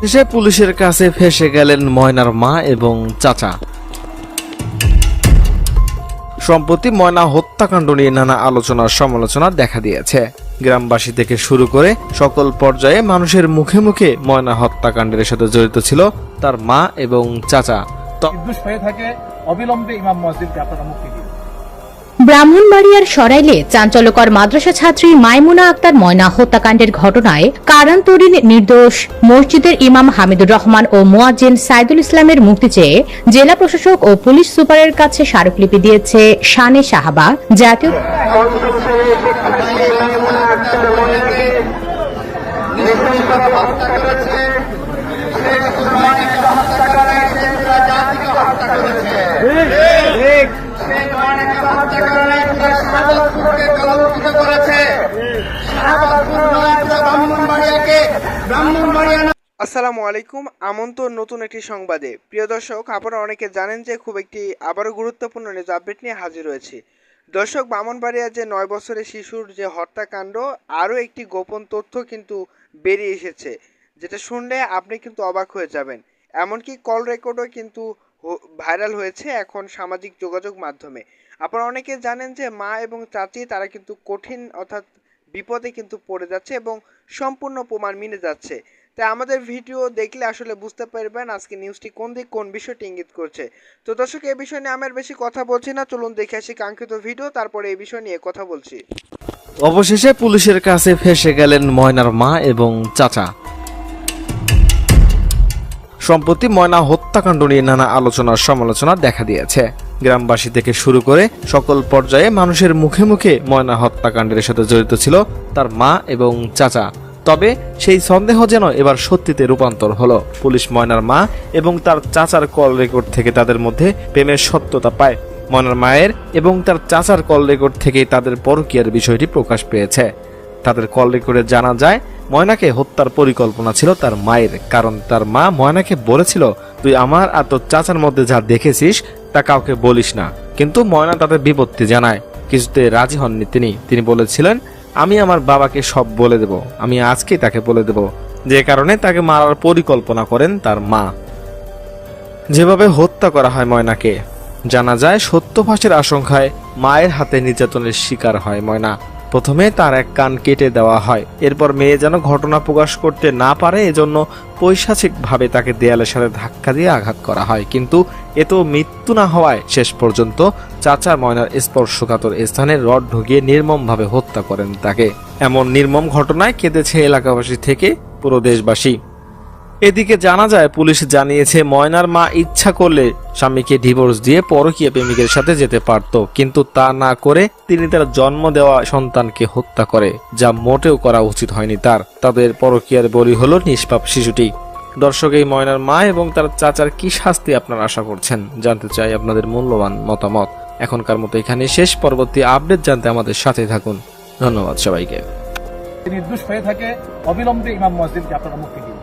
শেষে পুলিশের কাছে ফেসে গেলেন ময়নার মা এবং চাচা। সম্প্রতি ময়না হত্যাকাণ্ড নিয়ে নানা আলোচনার সমালোচনা দেখা দিয়েছে। গ্রামবাসী থেকে শুরু করে সকল পর্যায়ে মানুষের মুখে মুখে ময়না হত্যাকাণ্ডের সাথে জড়িত ছিল তার মা এবং চাচা। থাকে অবিলম্বে ইমাম মসজিদকে আপনারা মুক্তি দিন ব্রাহ্মণবাড়িয়ার সরাইলে চাঞ্চল্যকর মাদ্রাসা ছাত্রী মাইমুনা আক্তার ময়না হত্যাকাণ্ডের ঘটনায় কারান্তরীণ নির্দোষ মসজিদের ইমাম হামিদুর রহমান ও মোয়াজ্জেন সাইদুল ইসলামের মুক্তি চেয়ে জেলা প্রশাসক ও পুলিশ সুপারের কাছে স্মারকলিপি দিয়েছে শানে সাহাবা জাতীয় আসসালামু আলাইকুম, আমন্ত্রণ নতুন একটি সংবাদে। প্রিয় দর্শক, আপনারা অনেকে জানেন যে খুব একটি আবারও গুরুত্বপূর্ণ নিউজ আপডেট নিয়ে হাজির হয়েছি দর্শক, বামনবাড়িয়ার যে নয় বছরের শিশুর যে হত্যাকাণ্ড, আরও একটি গোপন তথ্য কিন্তু বেরিয়ে এসেছে, যেটা শুনলে আপনি কিন্তু অবাক হয়ে যাবেন। এমনকি কল রেকর্ডও কিন্তু ভাইরাল হয়েছে এখন সামাজিক যোগাযোগ মাধ্যমে। আপনারা অনেকে জানেন যে মা এবং চাচি, তারা কিন্তু কঠিন অর্থাৎ বিপদে কিন্তু পড়ে যাচ্ছে এবং সম্পূর্ণ প্রমাণ মিলে যাচ্ছে। তাই আমাদের ভিডিও দেখলে আসলে বুঝতে পারবেন আজকে নিউজটি কোন দিক, কোন বিষয়টি ইঙ্গিত করছে। তো দর্শক এই বিষয় নিয়ে আমি আর বেশি কথা বলছি না। চলুন দেখে আসি কাঙ্ক্ষিত ভিডিও তারপরে এই বিষয় নিয়ে কথা বলছি। অবশেষে পুলিশের কাছে ফেসে গেলেন ময়নার মা এবং চাচা। সম্প্রতি ময়না হত্যাকাণ্ড নিয়ে নানা আলোচনার সমালোচনা দেখা দিয়েছে। গ্রামবাসী থেকে শুরু করে সকল পর্যায়ে মানুষের মুখে মুখে ময়না হত্যাকাণ্ডের সাথে জড়িত ছিল তার মা এবং চাচা। তবে সেই সন্দেহ যেন এবার সত্যিতে রূপান্তর হলো। পুলিশ ময়নার মা এবং তার চাচার কল রেকর্ড থেকে তাদের মধ্যে প্রেমের সত্যতা পায়। ময়নার মায়ের এবং তার চাচার কল রেকর্ড থেকেই তাদের পরকীয়ার বিষয়টি প্রকাশ পেয়েছে। তাদের কল রেকর্ডে জানা যায়, ময়নাকে হত্যার পরিকল্পনা ছিল তার মায়ের, কারণ তার মা ময়নাকে বলেছিল, তুই আমার আর তোর চাচার মধ্যে যা দেখেছিস, তা কাউকে বলিস না। কিন্তু ময়না তাদের বিপত্তি জানায়। কিছুতে রাজি হননি তিনি। তিনি বলেছিলেন আমি আমার বাবাকে সব বলে দেব। আমি আজকেই তাকে বলে দেব। যে কারণে তাকে মারার পরিকল্পনা করেন তার মা। যেভাবে হত্যা করা হয় ময়নাকে, জানা যায় সত্য ফাঁসের আশঙ্কায় মায়ের হাতে নির্যাতনের শিকার হয় ময়না। প্রথমে তার এক কান কেটে দেওয়া হয়। এরপর মেয়ে যেন ঘটনা প্রকাশ করতে না পারে, এজন্য পৈশাচিকভাবে তাকে দেয়ালের সাথে ধাক্কা দিয়ে আঘাত করা হয়। কিন্তু এ তো মৃত্যু না হওয়ায় শেষ পর্যন্ত চাচা ময়নার স্পর্শকাতর স্থানে রড ঢুকিয়ে নির্মমভাবে হত্যা করেন তাকে। এমন নির্মম ঘটনায় কেঁদেছে এলাকাবাসী থেকে পুরো দেশবাসী। এদিকে জানা যায়, পুলিশ জানিয়েছে, ময়নার মা ইচ্ছা করলে স্বামীকে ডিভোর্স দিয়ে পরকীয় প্রেমিকের সাথে যেতে পারত, কিন্তু তা না করে তিনি তার জন্ম দেওয়া সন্তানকে হত্যা করে, যা মোটেও করা উচিত হয়নি তার। তাদের পরকীয়ার বলি হলো, নিষ্পাপ শিশুটি। দর্শক, এই ময়নার মা এবং তার চাচার কি শাস্তি আপনারা আশা করছেন? জানতে চাই আপনাদের মূল্যবান মতামত। এখনকার মতো এখানে শেষ, পরবর্তী আপডেট জানতে আমাদের সাথে থাকুন। ধন্যবাদ সবাইকে। নির্দোষ হয়ে থাকে, অবিলম্বে ইমাম মসজিদকে আপনারা মুক্তি দিন।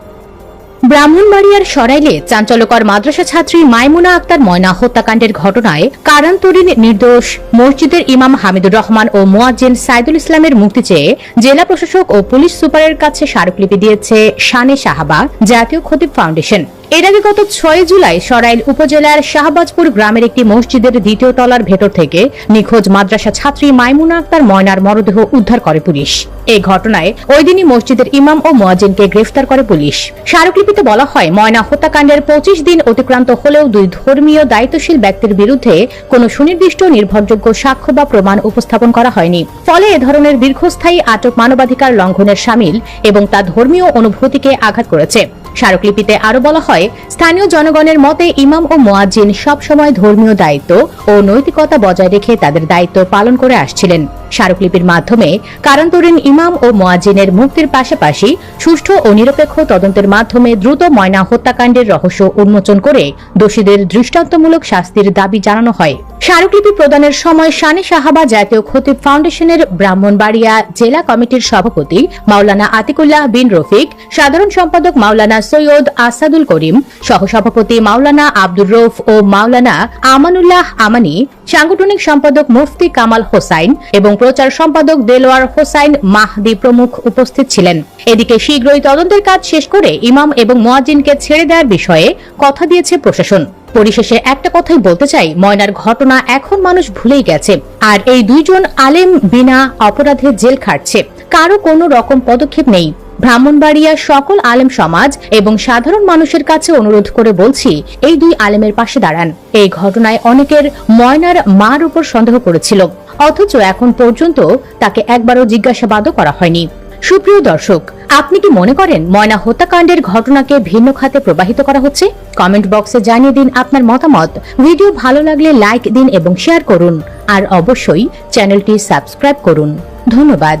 ব্রাহ্মণবাড়িয়ার সরাইলে চাঞ্চল্যকর মাদ্রাসা ছাত্রী মাইমুনা আক্তার ময়না হত্যাকাণ্ডের ঘটনায় কারান্তরীণ নির্দোষ মসজিদের ইমাম হামিদুর রহমান ও মোয়াজ্জেন সাইদুল ইসলামের মুক্তি চেয়ে জেলা প্রশাসক ও পুলিশ সুপারের কাছে স্মারকলিপি দিয়েছে শানে সাহাবা জাতীয় খতিব ফাউন্ডেশন। এর আগে গত ছয় জুলাই সরাইল উপজেলার শাহবাজপুর গ্রামের একটি মসজিদের দ্বিতীয় তলার ভেতর থেকে নিখোঁজ মাদ্রাসা ছাত্রী মাইমুনা আক্তার ময়নার মরদেহ উদ্ধার করে পুলিশ। এই ঘটনায় ওই দিনই মসজিদের ইমাম ও মোয়াজ্জিনকে গ্রেফতার করে পুলিশ। স্মারকলিপিতে বলা হয়, ময়না হত্যাকাণ্ডের পঁচিশ দিন অতিক্রান্ত হলেও দুই ধর্মীয় দায়িত্বশীল ব্যক্তির বিরুদ্ধে কোনো সুনির্দিষ্ট নির্ভরযোগ্য সাক্ষ্য বা প্রমাণ উপস্থাপন করা হয়নি। ফলে এ ধরনের দীর্ঘস্থায়ী আটক মানবাধিকার লঙ্ঘনের সামিল এবং তা ধর্মীয় অনুভূতিকে আঘাত করেছে। স্মারকলিপিতে আরও বলা হয়, স্থানীয় জনগণের মতে ইমাম ও মোয়াজ্জিন সবসময় ধর্মীয় দায়িত্ব ও নৈতিকতা বজায় রেখে তাদের দায়িত্ব পালন করে আসছিলেন। স্মারকলিপির মাধ্যমে কারান্তরীণ ইমাম ও মোয়াজ্জিনের মুক্তির পাশাপাশি সুষ্ঠু ও নিরপেক্ষ তদন্তের মাধ্যমে দ্রুত ময়না হত্যাকাণ্ডের রহস্য উন্মোচন করে দোষীদের দৃষ্টান্তমূলক শাস্তির দাবি জানানো হয়। স্মারকলিপি প্রদানের সময় শানে সাহাবা জাতীয় খতিব ফাউন্ডেশনের ব্রাহ্মণবাড়িয়া জেলা কমিটির সভাপতি মাওলানা আতিকুল্লাহ বিন রফিক, সাধারণ সম্পাদক মাওলানা সৈয়দ আসাদুল করিম, সহসভাপতি মাওলানা আব্দুর রৌফ ও মাওলানা আমানুল্লাহ আমান মামানি সাংগঠনিক সম্পাদক মুফতি কামাল হোসাইন এবং প্রচার সম্পাদক দেলোয়ার হোসাইন মাহদি প্রমুখ উপস্থিত ছিলেন। এদিকে শীঘ্রই তদন্তের কাজ শেষ করে ইমাম এবং মোয়াজ্জিনকে ছেড়ে দেওয়ার বিষয়ে কথা দিয়েছে প্রশাসন। পরিশেষে একটা কথাই বলতে চাই, ময়নার ঘটনা এখন মানুষ ভুলেই গেছে। আর এই দুইজন আলেম বিনা অপরাধে জেল খাটছে। কারও কোনো রকম পদক্ষেপ নেই। ব্রাহ্মণবাড়িয়ার সকল আলেম সমাজ এবং সাধারণ মানুষের কাছে অনুরোধ করে বলছি, এই দুই আলেমের পাশে দাঁড়ান। এই ঘটনায় অনেকের ময়নার মার উপর সন্দেহ করেছিল। অথচ এখন পর্যন্ত তাকে একবারও জিজ্ঞাসাবাদও করা হয়নি। সুপ্রিয় দর্শক, আপনি কি মনে করেন ময়না হত্যাকাণ্ডের ঘটনাকে ভিন্ন খাতে প্রবাহিত করা হচ্ছে? কমেন্ট বক্সে জানিয়ে দিন আপনার মতামত। ভিডিও ভালো লাগলে লাইক দিন এবং শেয়ার করুন। আর অবশ্যই চ্যানেলটি সাবস্ক্রাইব করুন। ধন্যবাদ।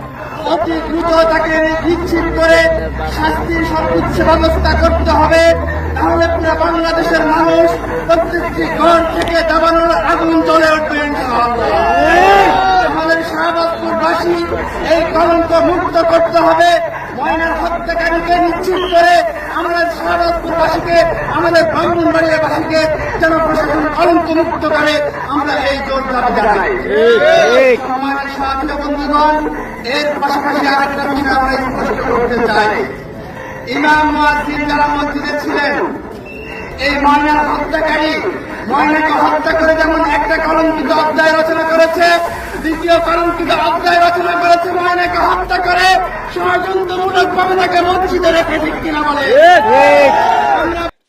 অতি দ্রুত তাকে নিশ্চিত করে শাস্তির সর্বোচ্চ ব্যবস্থা করতে হবে। তাহলে পুরো বাংলাদেশের মানুষ প্রত্যেকটি ঘর থেকে দাবানোর আগুন জ্বলে উঠবে। আমাদের শাহবাজপুরবাসী এই কলঙ্ক মুক্ত করতে হবে। ময়নার হত্যাকারীকে নিশ্চিত করে আমাদের শাহবাজপুরবাসীকে আমাদের ব্রাহ্মণবাড়িয়াবাসীকে যেন প্রশাসন কলঙ্ক মুক্ত করে আমরা এই জোর দাবি জানাই আমার সাথী বন্ধুগণ এর পাশাপাশি আরেকটা বিষয় আমরা স্পষ্ট করতে চাই ইমাম মুয়াজ্জিন যারা মসজিদে ছিলেন এই ময়নার হত্যাকারী ময়নাকে হত্যা করে যেমন একটা কলঙ্কিত অধ্যায় রচনা করেছে দ্বিতীয় কলঙ্কিত অধ্যায় রচনা করেছে ময়নাকে হত্যা করে ষড়যন্ত্রমূলক ভাবে তাকে মসজিদে রেখে ঠিক কিনা বলে।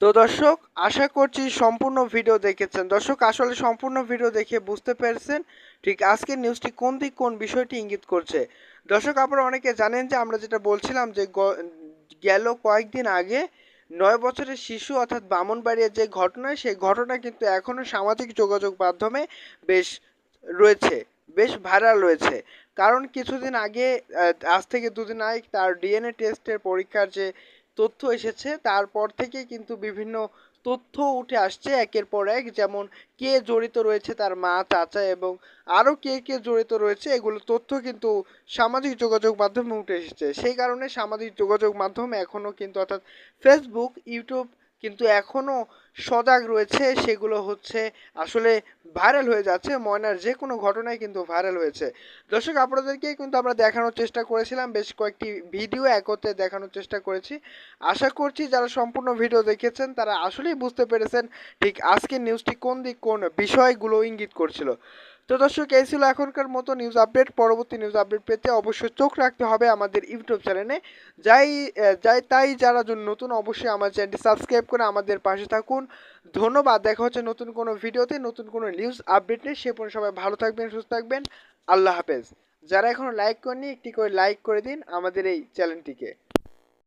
তো দর্শক আশা করছি সম্পূর্ণ ভিডিও দেখেছেন। দর্শক আসলে সম্পূর্ণ ভিডিও দেখে বুঝতে পেরেছেন ঠিক আজকের নিউজটি কোন দিক, কোন বিষয়টি ইঙ্গিত করছে? দর্শক, আপনারা অনেকে জানেন যে আমরা যেটা বলছিলাম যে গেল কয়েকদিন আগে নয় বছরের শিশু অর্থাৎ বামনবাড়িয়ার যে ঘটনা, সেই ঘটনা কিন্তু এখনও সামাজিক যোগাযোগ মাধ্যমে বেশ রয়েছে, বেশ ভাইরাল রয়েছে। কারণ কিছুদিন আগে আজ থেকে দুদিন আগে তার ডিএনএ টেস্টের পরীক্ষার যে তথ্য এসেছে, তারপর থেকে কিন্তু বিভিন্ন তথ্য উঠে আসছে একের পর এক, যেমন কে জড়িত রয়েছে তার মা, চাচা এবং আরও কে কে জড়িত রয়েছে, এগুলো তথ্য কিন্তু সামাজিক যোগাযোগ মাধ্যমে উঠে এসেছে। সেই কারণে সামাজিক যোগাযোগ মাধ্যম এখনও কিন্তু অর্থাৎ ফেসবুক ইউটিউব কিন্তু এখনও সজাগ রয়েছে, সেগুলো হচ্ছে আসলে ভাইরাল হয়ে যাচ্ছে, ময়নার যে কোনো ঘটনায় কিন্তু ভাইরাল হয়েছে। দর্শক, আপনাদেরকে কিন্তু আমরা দেখানোর চেষ্টা করেছিলাম, বেশ কয়েকটি ভিডিও একত্রে দেখানোর চেষ্টা করেছি। আশা করছি যারা সম্পূর্ণ ভিডিও দেখেছেন, তারা আসলেই বুঝতে পেরেছেন ঠিক আজকের নিউজটি কোন দিক, কোন বিষয়গুলো ইঙ্গিত করছিল। তো দর্শক, এই ছিল এখনকার মতো নিউজ আপডেট পরবর্তী নিউজ আপডেট পেতে অবশ্যই চোখ রাখতে হবে আমাদের ইউটিউব চ্যানেলে। যাই যাই, তাই যারা জন্য নতুন অবশ্যই আমার চ্যানেলটি সাবস্ক্রাইব করে আমাদের পাশে থাকুন। ধন্যবাদ। দেখা হচ্ছে নতুন কোনো ভিডিওতে, নতুন কোনো নিউজ আপডেট নিয়ে। সে পর্যন্ত সবাই ভালো থাকবেন, সুস্থ থাকবেন। আল্লাহ হাফেজ। যারা এখনও লাইক করেনি একটি করে লাইক করে দিন আমাদের এই চ্যানেলটিকে